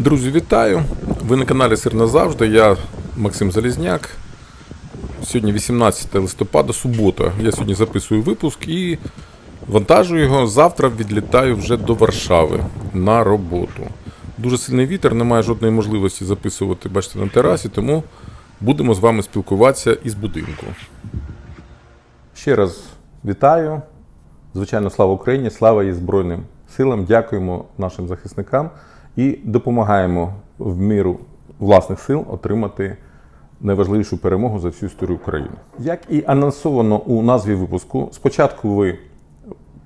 Друзі, вітаю! Ви на каналі Сир назавжди. Я Максим Залізняк. Сьогодні 18 листопада, субота. Я сьогодні записую випуск і вантажую його. Завтра відлітаю вже до Варшави на роботу. Дуже сильний вітер, немає жодної можливості записувати, бачите, на терасі, тому будемо з вами спілкуватися із будинку. Ще раз вітаю. Звичайно, слава Україні, слава і Збройним силам. Дякуємо нашим захисникам і допомагаємо в міру власних сил отримати найважливішу перемогу за всю історію України. Як і анонсовано у назві випуску, спочатку ви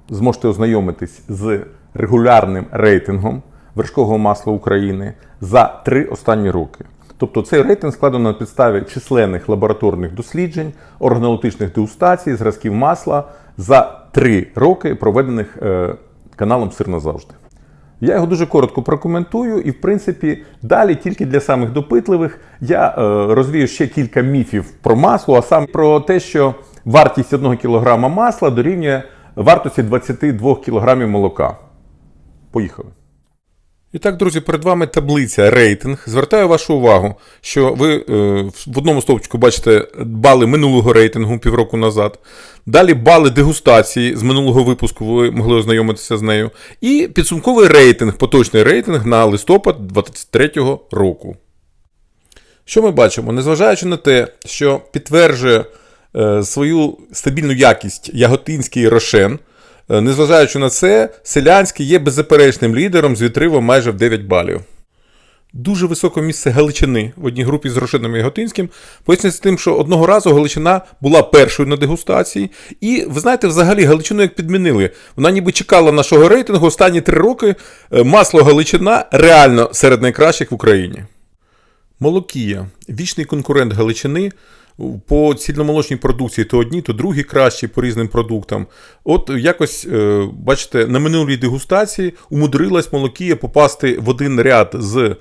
зможете ознайомитись з регулярним рейтингом вершкового масла України за три останні роки. Тобто цей рейтинг складено на підставі численних лабораторних досліджень, органолептичних дегустацій, зразків масла за три роки, проведених е, каналом Сир назавжди. Я його дуже коротко прокоментую, і в принципі далі тільки для самих допитливих я е, розвію ще кілька міфів про масло, а саме про те, що вартість 1 кг масла дорівнює вартості 22 кг молока. Поїхали. І так, друзі, перед вами таблиця рейтинг. Звертаю вашу увагу, що ви е, в одному стовпчику бачите бали минулого рейтингу півроку назад. Далі бали дегустації з минулого випуску, ви могли ознайомитися з нею. І підсумковий рейтинг, поточний рейтинг на листопад 2023 року. Що ми бачимо? Незважаючи на те, що підтверджує е, свою стабільну якість Яготинський Рошен. Е, Незважаючи на це, Селянський є беззаперечним лідером з відривом майже в 9 балів. Дуже високе місце Галичини в одній групі з Рошином і Яготинським пояснюється тим, що одного разу Галичина була першою на дегустації. І ви знаєте, взагалі Галичину як підмінили. Вона ніби чекала нашого рейтингу останні три роки. Е, Масло Галичина реально серед найкращих в Україні. Молокія вічний конкурент Галичини. По цільномолочній продукції то одні, то другі кращі по різним продуктам. От якось, е, бачите, на минулій дегустації умудрилась молокія попасти в один ряд з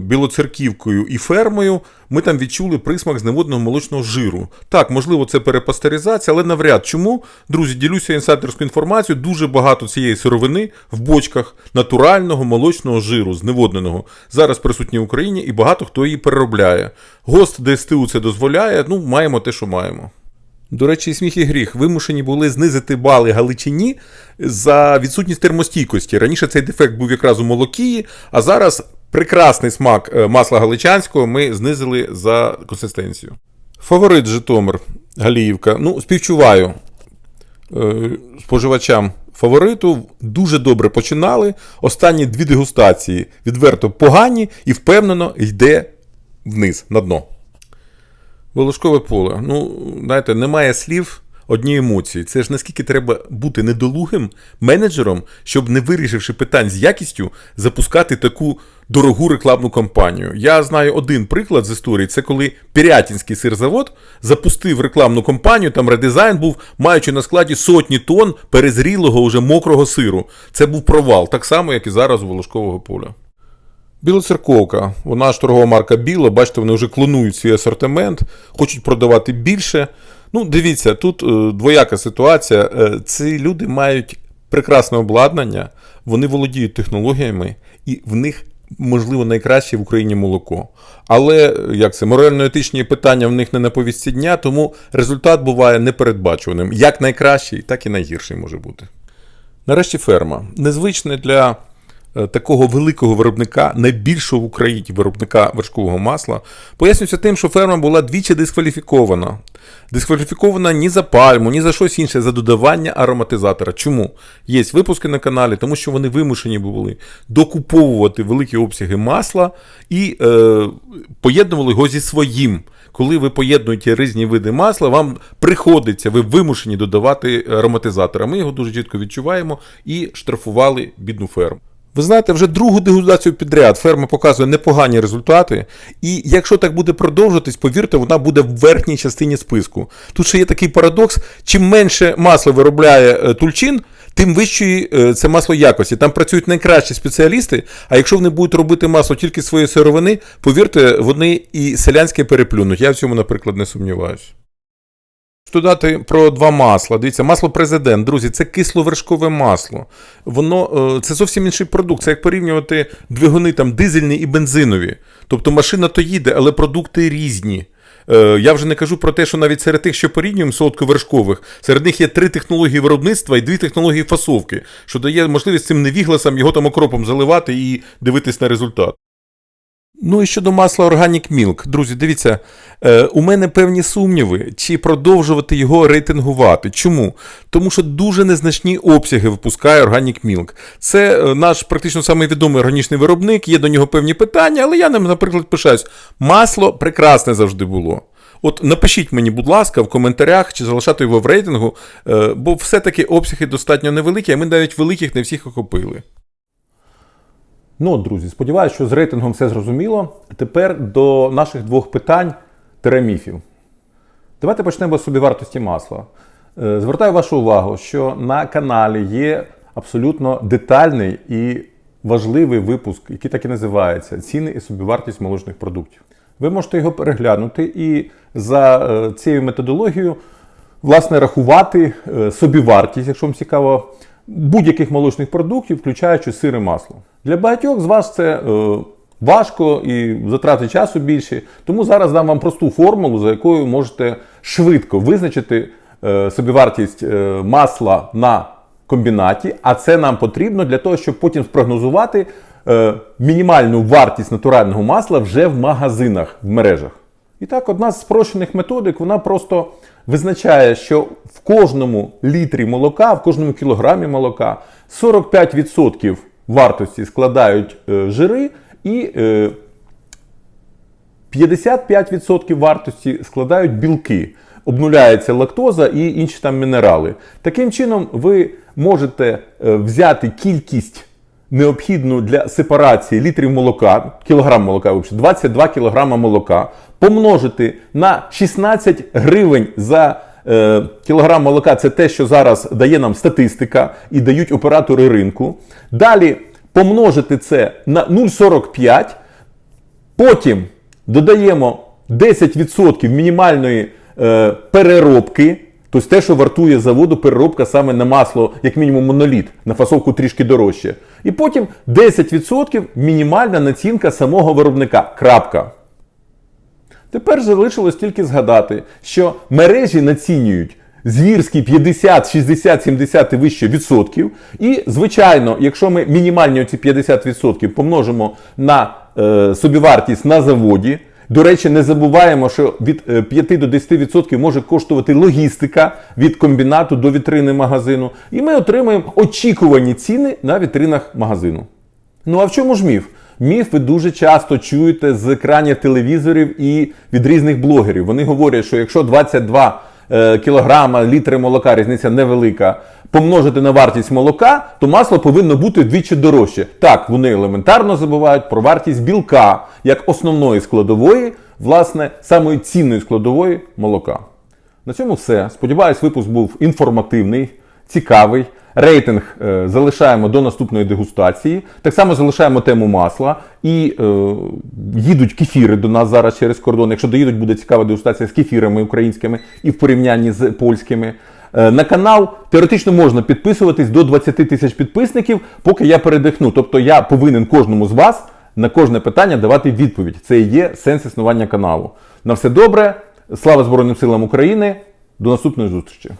білоцерківкою і фермою. Ми там відчули присмак зневодного молочного жиру. Так, можливо, це перепастеризація, але навряд. Чому? Друзі, ділюся інсайдерською інформацією. Дуже багато цієї сировини в бочках натурального молочного жиру, зневодненого. Зараз присутні в Україні і багато хто її переробляє. ГОСТ ДСТУ це дозволяє, ну, маємо те, що маємо. До речі, сміх і гріх вимушені були знизити бали Галичині за відсутність термостійкості. Раніше цей дефект був якраз у молокії, а зараз прекрасний смак е, масла галичанського ми знизили за консистенцію. Фаворит Житомир Галіївка. Ну, співчуваю е, споживачам фавориту. Дуже добре починали. Останні дві дегустації відверто погані і впевнено йде вниз на дно. Волошкове поле. Ну, знаєте, немає слів, одні емоції. Це ж наскільки треба бути недолугим менеджером, щоб, не вирішивши питань з якістю, запускати таку дорогу рекламну кампанію. Я знаю один приклад з історії: це коли Пірятінський сирзавод запустив рекламну кампанію, там редизайн був, маючи на складі сотні тонн перезрілого уже мокрого сиру. Це був провал, так само, як і зараз у Волошкового поля. Білоцерковка, вона ж торгова марка Біла, бачите, вони вже клонують свій асортимент, хочуть продавати більше. Ну, дивіться, тут е, двояка ситуація. Е, ці люди мають прекрасне обладнання, вони володіють технологіями, і в них, можливо, найкраще в Україні молоко. Але як це, морально-етичні питання в них не на повістці дня, тому результат буває непередбачуваним. Як найкращий, так і найгірший може бути. Нарешті ферма. Незвичне для такого великого виробника, найбільшого в Україні виробника вершкового масла, пояснюється тим, що ферма була двічі дискваліфікована. Дискваліфікована ні за пальму, ні за щось інше, за додавання ароматизатора. Чому? Є випуски на каналі, тому що вони вимушені були докуповувати великі обсяги масла і е, поєднували його зі своїм. Коли ви поєднуєте різні види масла, вам приходиться, ви вимушені додавати ароматизатора. Ми його дуже чітко відчуваємо і штрафували бідну ферму. Ви знаєте, вже другу дегустацію підряд ферма показує непогані результати, і якщо так буде продовжуватись, повірте, вона буде в верхній частині списку. Тут ще є такий парадокс: чим менше масла виробляє е, тульчин, тим вищої е, це масло якості. Там працюють найкращі спеціалісти. А якщо вони будуть робити масло тільки своєї сировини, повірте, вони і селянське переплюнуть. Я в цьому, наприклад, не сумніваюся. Додати про два масла. Дивіться, масло президент, друзі, це кисловершкове масло. Воно е, це зовсім інший продукт. Це як порівнювати двигуни там дизельні і бензинові. Тобто машина то їде, але продукти різні. Е, Я вже не кажу про те, що навіть серед тих, що порівнюємо солодковершкових, серед них є три технології виробництва і дві технології фасовки, що дає можливість цим невігласам його там окропом заливати і дивитись на результат. Ну і щодо масла Organic Milk, друзі, дивіться, е, у мене певні сумніви, чи продовжувати його рейтингувати. Чому? Тому що дуже незначні обсяги випускає Organic Milk. Це е, наш практично самий відомий органічний виробник, є до нього певні питання, але я ним, наприклад, пишаюсь. Масло прекрасне завжди було. От напишіть мені, будь ласка, в коментарях чи залишати його в рейтингу, е, бо все-таки обсяги достатньо невеликі, а ми навіть великих не всіх охопили. Ну, друзі, сподіваюся, що з рейтингом все зрозуміло. Тепер до наших двох питань тереміфів. Давайте почнемо з собівартості масла. Е, Звертаю вашу увагу, що на каналі є абсолютно детальний і важливий випуск, який так і називається Ціни і собівартість молочних продуктів. Ви можете його переглянути і за е, цією методологією власне рахувати е, собівартість, якщо вам цікаво, будь-яких молочних продуктів, включаючи сир і масло. Для багатьох з вас це е, важко і затрати часу більше. Тому зараз дам вам просту формулу, за якою можете швидко визначити е, собівартість е, масла на комбінаті, а це нам потрібно для того, щоб потім спрогнозувати е, мінімальну вартість натурального масла вже в магазинах, в мережах. І так, одна з спрощених методик, вона просто визначає, що в кожному літрі молока, в кожному кілограмі молока 45% вартості складають е, жири і е, 55% вартості складають білки. Обнуляється лактоза і інші там мінерали. Таким чином, ви можете е, взяти кількість необхідну для сепарації літрів молока, кілограм молока, вибачте, 22 кілограма молока, помножити на 16 гривень за е, кілограм молока. Це те, що зараз дає нам статистика і дають оператори ринку. Далі помножити це на 0,45. Потім додаємо 10% мінімальної е, переробки, тобто те, що вартує заводу переробка саме на масло, як мінімум моноліт, на фасовку трішки дорожче. І потім 10% мінімальна націнка самого виробника. Крапка. Тепер залишилось тільки згадати, що мережі націнюють звірські 50, 60, 70 і вище відсотків. І, звичайно, якщо ми мінімальні оці 50% помножимо на е, собівартість на заводі, до речі, не забуваємо, що від е, 5 до 10% може коштувати логістика від комбінату до вітрини магазину. І ми отримаємо очікувані ціни на вітринах магазину. Ну а в чому ж міф? Міф ви дуже часто чуєте з екранів телевізорів і від різних блогерів. Вони говорять, що якщо 22 е, кілограма літри молока, різниця невелика, помножити на вартість молока, то масло повинно бути вдвічі дорожче. Так, вони елементарно забувають про вартість білка як основної складової, власне, самої цінної складової молока. На цьому все. Сподіваюсь, випуск був інформативний, цікавий. Рейтинг е, залишаємо до наступної дегустації. Так само залишаємо тему масла. І е, їдуть кефіри до нас зараз через кордон. Якщо доїдуть, буде цікава дегустація з кефірами українськими і в порівнянні з польськими. Е, на канал теоретично можна підписуватись до 20 тисяч підписників, поки я передихну. Тобто я повинен кожному з вас на кожне питання давати відповідь. Це і є сенс існування каналу. На все добре. Слава Збройним силам України. До наступної зустрічі.